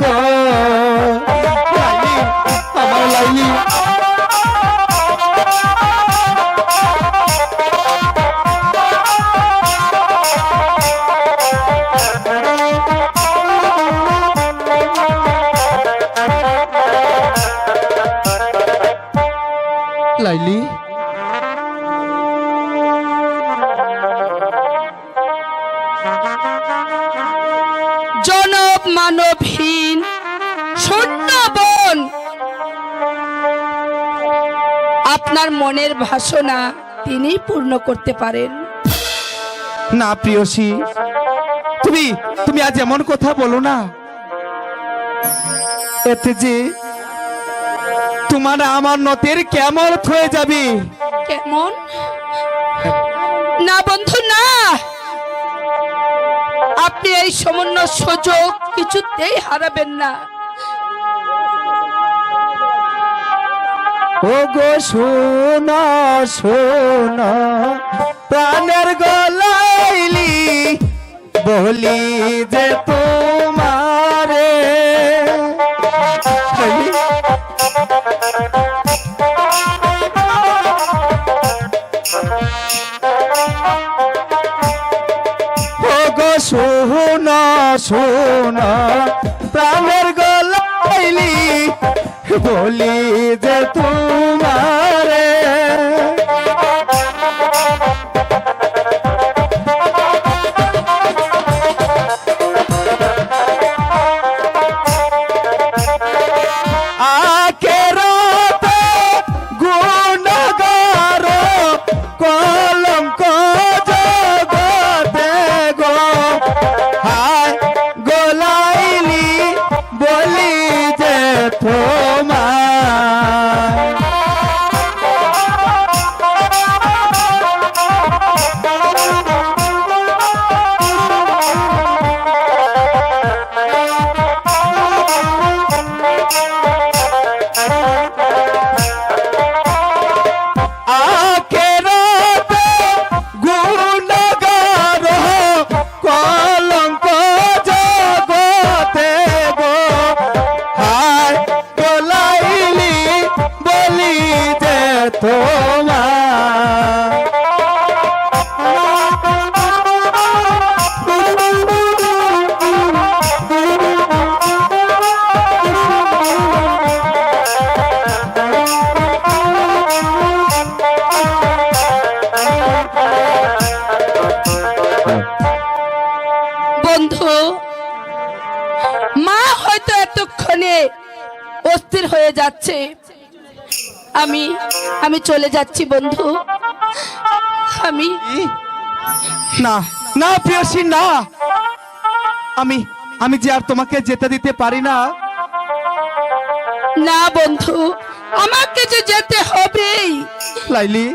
গো আমার লাইলি লাইলি জনব মানবহীন শূন্য বন। আপনার মনের ভাষণা তিনি পূর্ণ করতে পারেন। না প্রিয়সী তুমি তুমি আজ এমন কথা বলো না। এতে যে তোমার আমার নতের কেমন হয়ে যাবে? কেমন? না বন্ধু না! আপনি এই সমন্বয় সুযোগ কিছুতেই হারাবেন না। ও গো শোনা শোনা, প্রাণের গলাইলি বলি যে শোনা প্রাণের গলাইলি বলি যে তোমারে অস্থির হয়ে যাচ্ছে। আমি আমি চলে যাচ্ছি বন্ধু। আমি না না প্রিয়সী না। আমি আমি যে আর তোমাকে যেতে দিতে পারি না। না বন্ধু আমাকে যে যেতে হবে। লাইলি।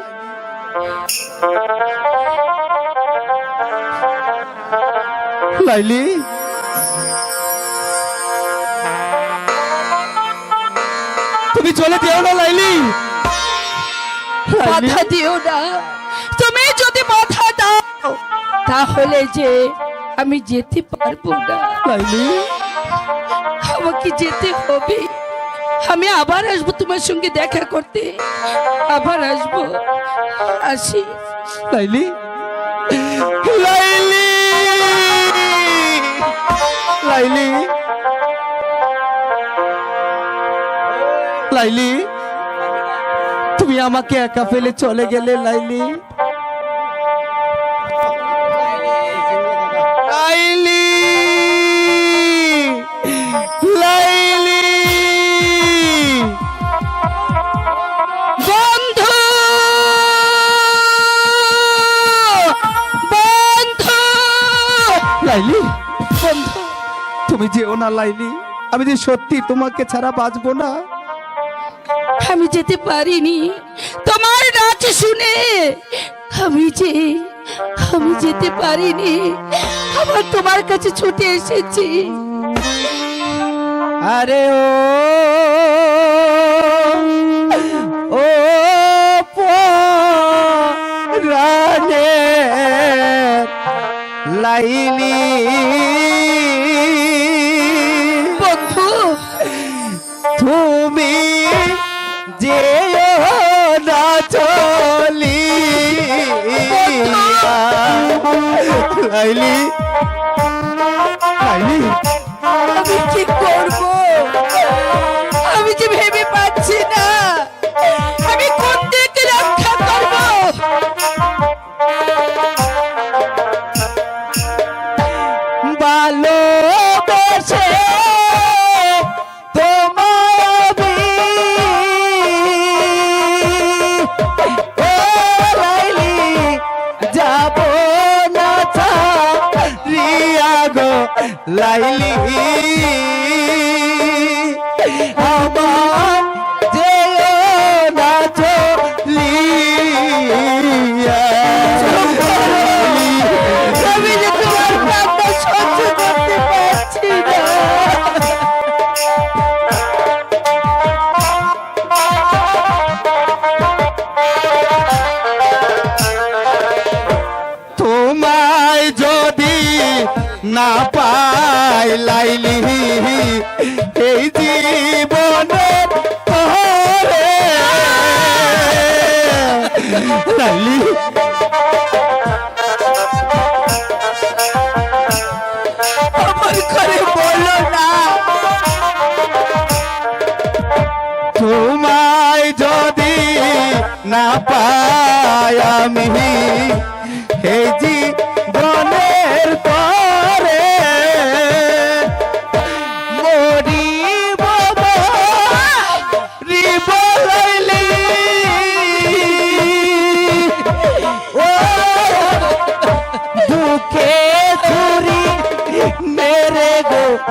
লাইলি। তুমি চলে যেও না লাইলি। বাধা দিও না। তুমি যদি বাধা দাও তাহলে যে আমি যেতে পারব না। লাইলি। আমাকে যেতে হবে। আমি আবার আসব তোমার সঙ্গে দেখা করতে। আবার আসব। আসি। লাইলি। লাইলি। লাইলি। লাইলি? তুমি আমাকে একা ফেলে চলে গেলে লাইলি? লাইলি লাইলি। বন্ধু বন্ধু। লাইলি, বন্ধু, তুমি যেও না লাইলি। আমি যে সত্যি তোমাকে ছাড়া বাঁচবো না। আমি যেতে পারিনি। তোমার ডাক শুনে আমি যে আমি যেতে পারিনি। আবার তোমার কাছে ছুটে এসেছি। আরে ও ও রানে লাইলি লাইলি লাইলি। আমার আমি যে তোমার প্রাণটা সহ্য করতে পারছি না। যদি না লাইলি এই জীবনে পরে লাইলি আমার করে বলো না। তোমায় যদি না পাই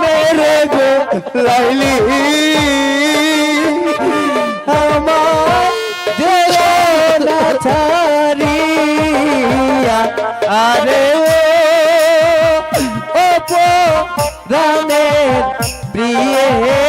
মেরে গো লাইলি। আমার ছাড়িয়া আরে ও রামের প্রিয়ে।